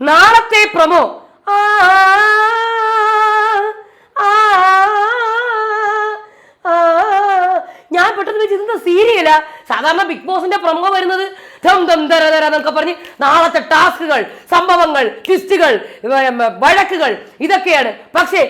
നാളത്തെ പ്രമോ. ഞാൻ പെട്ടെന്ന് വെച്ച് ഇതെന്താ സീരിയലാ? സാധാരണ ബിഗ് ബോസിന്റെ പ്രമോ വരുന്നത് ധം ധം ദര ദര എന്നൊക്കെ പറഞ്ഞ് നാളത്തെ ടാസ്കുകൾ സംഭവങ്ങൾ ട്വിസ്റ്റുകൾ വഴക്കുകൾ ഇതൊക്കെയാണ്. പക്ഷേ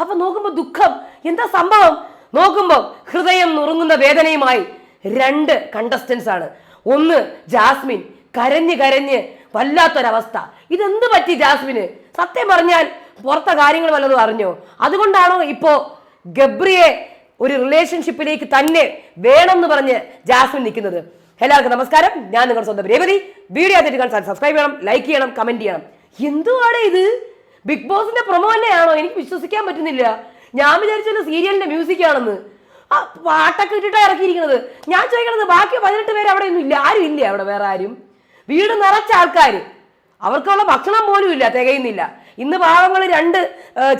അപ്പൊ നോക്കുമ്പോ ദുഃഖം. എന്താ സംഭവം? നോക്കുമ്പോ ഹൃദയം നുറുങ്ങുന്ന വേദനയുമായി രണ്ട് കണ്ടസ്റ്റൻസ് ആണ്. ഒന്ന് ജാസ്മിൻ കരഞ്ഞ് കരഞ്ഞ് വല്ലാത്തൊരവസ്ഥ. ഇതെന്ത് പറ്റി ജാസ്മിന്? സത്യം പറഞ്ഞാൽ പുറത്തെ കാര്യങ്ങൾ വല്ലതും അറിഞ്ഞോ? അതുകൊണ്ടാണോ ഇപ്പോൾ ഗബ്രിയെ ഒരു റിലേഷൻഷിപ്പിലേക്ക് തന്നെ വേണം എന്ന് പറഞ്ഞ് ജാസ്മിൻ നിൽക്കുന്നത്? എല്ലാവർക്കും നമസ്കാരം. ഞാൻ നിങ്ങളുടെ സ്വന്തം രേവതി. വീഡിയോ ആദ്യമായിട്ട് കാണാൻ സബ്സ്ക്രൈബ് ചെയ്യണം ലൈക്ക് ചെയ്യണം കമന്റ് ചെയ്യണം. എന്തുവാണ് ഇത്? ബിഗ് ബോസിന്റെ പ്രൊമോ തന്നെയാണോ? എനിക്ക് വിശ്വസിക്കാൻ പറ്റുന്നില്ല. ഞാൻ വിചാരിച്ചത് സീരിയലിന്റെ മ്യൂസിക് ആണെന്ന്. ആ പാട്ടൊക്കെ ഇട്ടിട്ടാണ് ഇറക്കിയിരിക്കുന്നത്. ഞാൻ ചോദിക്കണത് ബാക്കി പതിനെട്ട് പേര് അവിടെ ഒന്നും ഇല്ല. ആരും ഇല്ല അവിടെ? വേറെ ആരും? വീട് നിറച്ച ആൾക്കാർ അവർക്കുള്ള ഭക്ഷണം പോലും ഇല്ല തികയുന്നില്ല. ഇന്ന് പാവങ്ങൾ രണ്ട്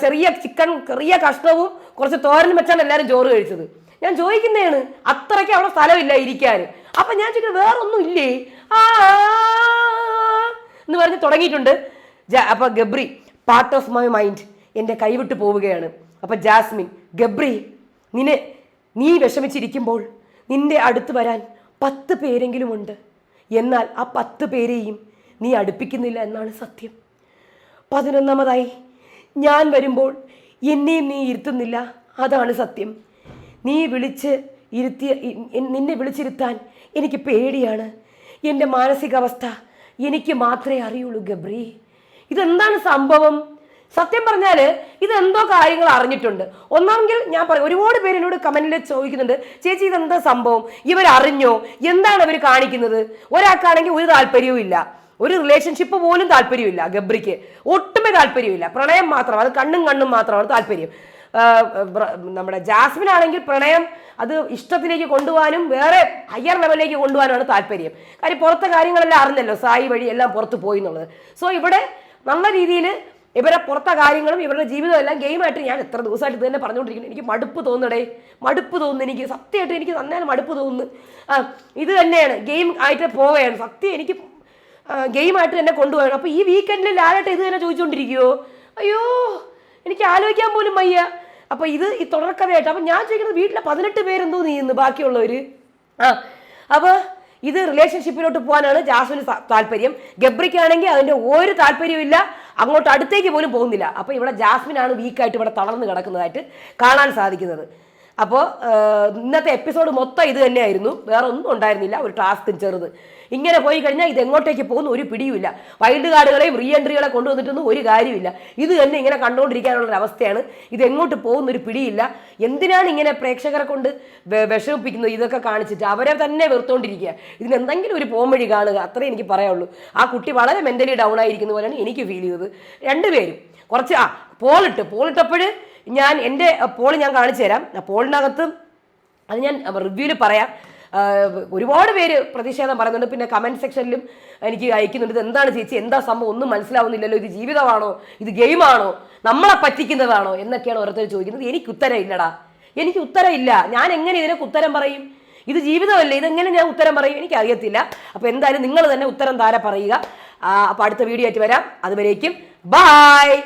ചെറിയ ചിക്കൻ ചെറിയ കഷ്ണവും കുറച്ച് തോരനും വെച്ചാണ് എല്ലാവരും ചോറ് കഴിച്ചത്. ഞാൻ ചോദിക്കുന്നതാണ് അത്രയ്ക്ക് അവിടെ സ്ഥലമില്ല ഇരിക്കാൻ. അപ്പൊ ഞാൻ ചോദിക്കുന്നത് വേറൊന്നും ഇല്ലേ? ആ എന്ന് പറഞ്ഞ് തുടങ്ങിയിട്ടുണ്ട്. അപ്പൊ Gabri part of my mind എന്റെ കൈവിട്ട് പോവുകയാണ്. അപ്പൊ ജാസ്മിൻ ഗബ്രി നിന്നെ നീ വിഷമിച്ചിരിക്കുമ്പോൾ നിന്റെ അടുത്ത് വരാൻ പത്ത് പേരെങ്കിലും ഉണ്ട്. എന്നാൽ ആ പത്ത് പേരെയും നീ അടുപ്പിക്കുന്നില്ല എന്നാണ് സത്യം. പതിനൊന്നാമതായി ഞാൻ വരുമ്പോൾ എന്നെയും നീ ഇരുത്തുന്നില്ല. അതാണ് സത്യം. നീ വിളിച്ച് ഇരുത്തിയ നിന്നെ വിളിച്ചിരുത്താൻ എനിക്ക് പേടിയാണ്. എന്റെ മാനസികാവസ്ഥ എനിക്ക് മാത്രമേ അറിയുള്ളൂ ഗബ്രി. ഇതെന്താണ് സംഭവം? സത്യം പറഞ്ഞാൽ ഇതെന്തോ കാര്യങ്ങൾ അറിഞ്ഞിട്ടുണ്ട്. ഒന്നാമെങ്കിൽ ഞാൻ പറയും ഒരുപാട് പേര് എന്നോട് കമന്റിൽ ചോദിക്കുന്നുണ്ട് ചേച്ചി ഇതെന്താ സംഭവം? ഇവർ അറിഞ്ഞോ എന്താണ് ഇവർ കാണിക്കുന്നത്? ഒരാൾക്കാണെങ്കിൽ ഒരു താല്പര്യവും ഇല്ല. ഒരു റിലേഷൻഷിപ്പ് പോലും താല്പര്യമില്ല ഗബ്രിക്ക്. ഒട്ടുമേ താല്പര്യമില്ല. പ്രണയം മാത്രം അത് കണ്ണും കണ്ണും മാത്രമാണ് താല്പര്യം. നമ്മുടെ ജാസ്മിൻ ആണെങ്കിൽ പ്രണയം അത് ഇഷ്ടത്തിലേക്ക് കൊണ്ടുപോകാനും വേറെ ഹയർ ലെവലിലേക്ക് കൊണ്ടുപോകാനാണ് താല്പര്യം. കാര്യം പുറത്തെ കാര്യങ്ങളെല്ലാം അറിഞ്ഞല്ലോ സായി വഴി എല്ലാം പുറത്ത് പോയി എന്നുള്ളത്. സോ ഇവിടെ നല്ല രീതിയിൽ ഇവരെ പുറത്തെ കാര്യങ്ങളും ഇവരുടെ ജീവിതം എല്ലാം ഗെയിമായിട്ട് ഞാൻ എത്ര ദിവസമായിട്ട് തന്നെ പറഞ്ഞുകൊണ്ടിരിക്കുന്നു. എനിക്ക് മടുപ്പ് തോന്നടേ മടുപ്പ് തോന്നുന്നു. എനിക്ക് സത്യമായിട്ട് എനിക്ക് നന്നായി മടുപ്പ് തോന്നുന്നു. ആ ഇത് തന്നെയാണ്. ഗെയിം ആയിട്ട് പോവുകയാണ്. സത്യം എനിക്ക് ഗെയിമായിട്ട് തന്നെ കൊണ്ടുപോകണം അപ്പോൾ ഈ വീക്കെൻഡിൽ ലാലായിട്ട് ഇത് തന്നെ ചോദിച്ചുകൊണ്ടിരിക്കുവോ? അയ്യോ എനിക്ക് ആലോചിക്കാൻ പോലും വയ്യ. അപ്പോൾ ഇത് ഈ തുടർക്കഥയായിട്ട് അപ്പം ഞാൻ ചോദിക്കുന്നത് വീട്ടിലെ പതിനെട്ട് പേരെന്തോ നീന്ന് ബാക്കിയുള്ളവർ ആ അപ്പോൾ ഇത് റിലേഷൻഷിപ്പിലോട്ട് പോകാനാണ് ജാസ്മിന് സ- താല്പര്യം. ഗബ്രിക്കാണെങ്കിൽ അതിന്റെ ഒരു താല്പര്യമില്ല അങ്ങോട്ട് അടുത്തേക്ക് പോലും പോകുന്നില്ല. അപ്പോൾ ഇവിടെ ജാസ്മിനാണ് വീക്കായിട്ട് ഇവിടെ തളർന്ന് കിടക്കുന്നതായിട്ട് കാണാൻ സാധിക്കുന്നത്. അപ്പോൾ ഇന്നത്തെ എപ്പിസോഡ് മൊത്തം ഇത് തന്നെയായിരുന്നു. വേറെ ഒന്നും ഉണ്ടായിരുന്നില്ല ഒരു ടാസ്ക് ചെറുത്. ഇങ്ങനെ പോയി കഴിഞ്ഞാൽ ഇത് എങ്ങോട്ടേക്ക് പോകുന്ന ഒരു പിടിയുമില്ല. വൈൽഡ് കാർഡുകളെയും റീ എൻട്രികളെ കൊണ്ടുവന്നിട്ടൊന്നും ഒരു കാര്യമില്ല. ഇത് തന്നെ ഇങ്ങനെ കണ്ടുകൊണ്ടിരിക്കാനുള്ള ഒരു അവസ്ഥയാണ്. ഇത് എങ്ങോട്ട് പോകുന്ന ഒരു പിടിയില്ല. എന്തിനാണ് ഇങ്ങനെ പ്രേക്ഷകരെ കൊണ്ട് വിഷമിപ്പിക്കുന്നത്? ഇതൊക്കെ കാണിച്ചിട്ട് അവരെ തന്നെ വെറുത്തോണ്ടിരിക്കുക. ഇതിന് എന്തെങ്കിലും ഒരു പോംവഴി കാണുക. അത്രേ എനിക്ക് പറയാനുള്ളൂ. ആ കുട്ടി വളരെ മെന്റലി ഡൗൺ ആയിരിക്കുന്ന പോലെയാണ് എനിക്ക് ഫീൽ ചെയ്തത്. രണ്ടുപേരും. കുറച്ച് ആ പോളിട്ട് പോളിട്ടപ്പോൾ ഞാൻ എന്റെ പോൾ ഞാൻ കാണിച്ചു തരാം. പോളിനകത്ത് അത് ഞാൻ റിവ്യൂവിൽ പറയാം. ഒരുപാട് പേര് പ്രതിഷേധം പറയുന്നുണ്ട്. പിന്നെ കമന്റ് സെക്ഷനിലും എനിക്ക് അയക്കുന്നുണ്ട്. ഇത് എന്താണ് ചേച്ചി? എന്താ സംഭവം? ഒന്നും മനസ്സിലാവുന്നില്ലല്ലോ. ഇത് ജീവിതമാണോ? ഇത് ഗെയിമാണോ? നമ്മളെ പറ്റിക്കുന്നതാണോ? എന്നൊക്കെയാണ് ഓരോരുത്തർ ചോദിക്കുന്നത്. എനിക്ക് ഉത്തരം ഇല്ലടാ. എനിക്ക് ഉത്തരം ഇല്ല. ഞാൻ എങ്ങനെ ഇതിനൊക്കെ ഉത്തരം പറയും? ഇത് ജീവിതമല്ലേ? ഇതെങ്ങനെ ഞാൻ ഉത്തരം പറയും? എനിക്ക് അറിയത്തില്ല അപ്പോൾ എന്തായാലും നിങ്ങൾ തന്നെ ഉത്തരം താര പറയുക. അപ്പോൾ അടുത്ത വീഡിയോ ആയിട്ട് വരാം. അതുവരേക്കും. ബായ്